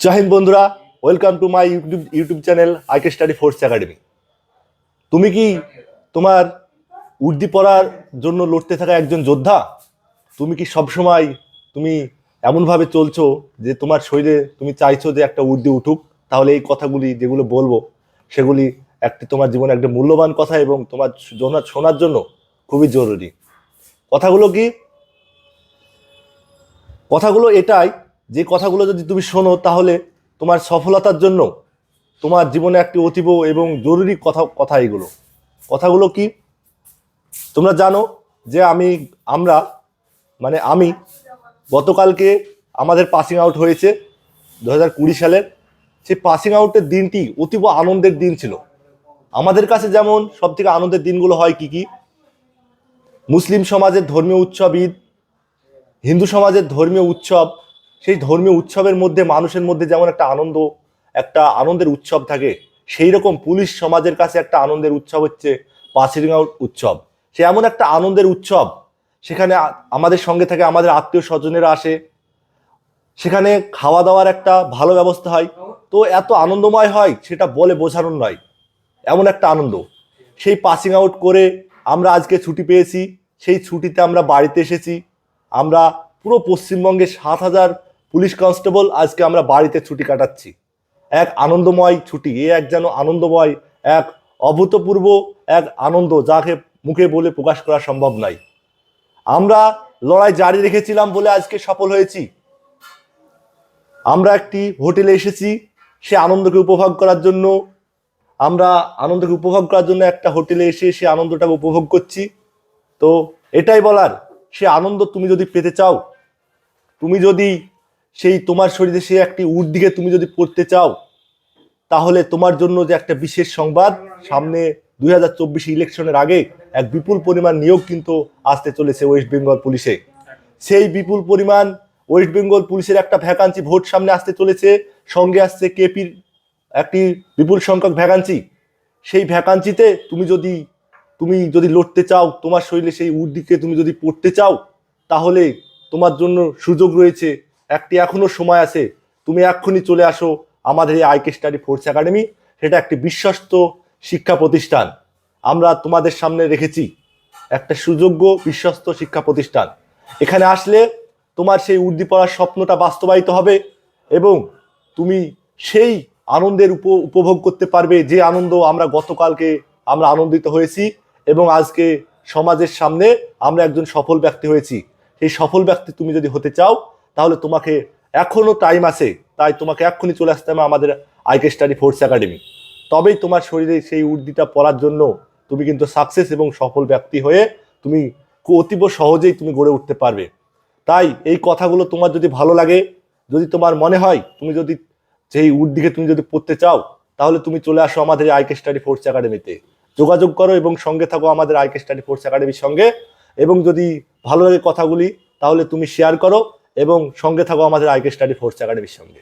জাহিন বন্ধুরা welcome to my YouTube YouTube channel IK study force academy তুমি কি তোমার উর্দি পড়ার জন্য লড়তে থাকা একজন যোদ্ধা? তুমি কি সবসময় তুমি এমনভাবে চলছো যে তোমার শরীরে তুমি চাইছো যে একটা উর্দি উঠুক? তাহলে এই কথাগুলি যেগুলো বলব, সেগুলি একটি তোমার জীবনে একটা মূল্যবান কথা এবং তোমার শোনার জন্য খুবই জরুরি। কথাগুলো কি? কথাগুলো এটাই যে কথাগুলো যদি তুমি শোনো, তাহলে তোমার সফলতার জন্য তোমার জীবনে একটি অতীব এবং জরুরি কথা কথা এগুলো। কথাগুলো কি? তোমরা জানো যে আমি, আমরা মানে আমি গতকালকে আমাদের পাসিং আউট হয়েছে দু হাজার কুড়ি সালের। সেই পাসিং আউটের দিনটি অতীব আনন্দের দিন ছিল। আমাদের কাছে যেমন সব থেকে আনন্দের দিনগুলো হয় কি কি? মুসলিম সমাজের ধর্মীয় উৎসব ঈদ হিন্দু সমাজের ধর্মীয় উৎসব সেই ধর্মীয় উৎসবের মধ্যে, মানুষের মধ্যে যেমন একটা আনন্দ, একটা আনন্দের উৎসব থাকে, সেই রকম পুলিশ সমাজের কাছে একটা আনন্দের উৎসব হচ্ছে পাসিং আউট উৎসব। সে এমন একটা আনন্দের উৎসব, সেখানে আমাদের সঙ্গে থাকে আমাদের আত্মীয় স্বজনেরা আসে, সেখানে খাওয়া দাওয়ার একটা ভালো ব্যবস্থা হয়। তো এত আনন্দময় হয়, সেটা বলে বোঝানোর নয়। এমন একটা আনন্দ। সেই পাসিং আউট করে আমরা আজকে ছুটি পেয়েছি, সেই ছুটিতে আমরা বাড়িতে এসেছি, আমরা পুরো পশ্চিমবঙ্গে সাত হাজার পুলিশ কনস্টেবল আজকে আমরা বাড়িতে ছুটি কাটাচ্ছি। এক আনন্দময় ছুটি, এ এক যেন আনন্দময়, এক অভূতপূর্ব, এক আনন্দ যাকে মুখে বলে প্রকাশ করা সম্ভব নয়। আমরা লড়াই জারি রেখেছিলাম বলে আজকে সফল হয়েছি। আমরা একটি হোটেলে এসেছি, সে আনন্দকে উপভোগ করার জন্য। আমরা আনন্দকে উপভোগ করার জন্য একটা হোটেলে এসে সে আনন্দটাকে উপভোগ করছি। তো এটাই বলার, সে আনন্দ তুমি যদি পেতে চাও, তুমি যদি সেই তোমার শরীরে সে একটি উর্দিকে তুমি যদি পড়তে চাও, তাহলে তোমার জন্য যে একটা বিশেষ সংবাদ, সামনে দুই হাজার চব্বিশে ইলেকশনের আগে এক বিপুল পরিমাণ নিয়োগ কিন্তু আসতে চলেছে ওয়েস্ট বেঙ্গল পুলিশে। সেই বিপুল পরিমাণ ওয়েস্ট বেঙ্গল পুলিশের একটা ভ্যাকান্সি ভোট সামনে আসতে চলেছে, সঙ্গে আসছে কেপির একটি বিপুল সংখ্যক ভ্যাকান্সি সেই ভ্যাকান্সিতে তুমি যদি তুমি যদি লড়তে চাও, তোমার শরীরে সেই উর্দিকে তুমি যদি পড়তে চাও, তাহলে তোমার জন্য সুযোগ রয়েছে একটি এখনও সময় আছে, তুমি এক্ষুনি চলে আসো আমাদের এই আইকে স্টাডি ফোর্স একাডেমি সেটা একটি বিশ্বস্ত শিক্ষা প্রতিষ্ঠান। আমরা তোমাদের সামনে রেখেছি একটা সুযোগ্য বিশ্বস্ত শিক্ষা প্রতিষ্ঠান। এখানে আসলে তোমার সেই উর্দি পড়ার স্বপ্নটা বাস্তবায়িত হবে এবং তুমি সেই আনন্দের উপ, উপভোগ করতে পারবে যে আনন্দ আমরা গতকালকে আমরা আনন্দিত হয়েছি এবং আজকে সমাজের সামনে আমরা একজন সফল ব্যক্তি হয়েছি। সেই সফল ব্যক্তি তুমি যদি হতে চাও তাহলে তোমাকে এখনও টাইম আছে, তাই তোমাকে এক্ষুনি চলে আসতে হবে আমাদের আইকে স্টাডি ফোর্স একাডেমি তবেই তোমার শরীরে সেই উর্দিটা পড়ার জন্য তুমি কিন্তু সাকসেস এবং সফল ব্যক্তি হয়ে তুমি অতীব সহজেই তুমি গড়ে উঠতে পারবে। তাই এই কথাগুলো তোমার যদি ভালো লাগে, যদি তোমার মনে হয়, তুমি যদি সেই উর্দিকে তুমি যদি পড়তে চাও, তাহলে তুমি চলে আসো আমাদের আইকে স্টাডি ফোর্স একাডেমিতে যোগাযোগ করো এবং সঙ্গে থাকো আমাদের আইকে স্টাডি ফোর্স একাডেমির সঙ্গে। এবং যদি ভালো লাগে কথাগুলি, তাহলে তুমি শেয়ার করো। এবং সঙ্গে থাকো আমাদের আইকে স্টাডি ফোর্স একাডেমির সঙ্গে।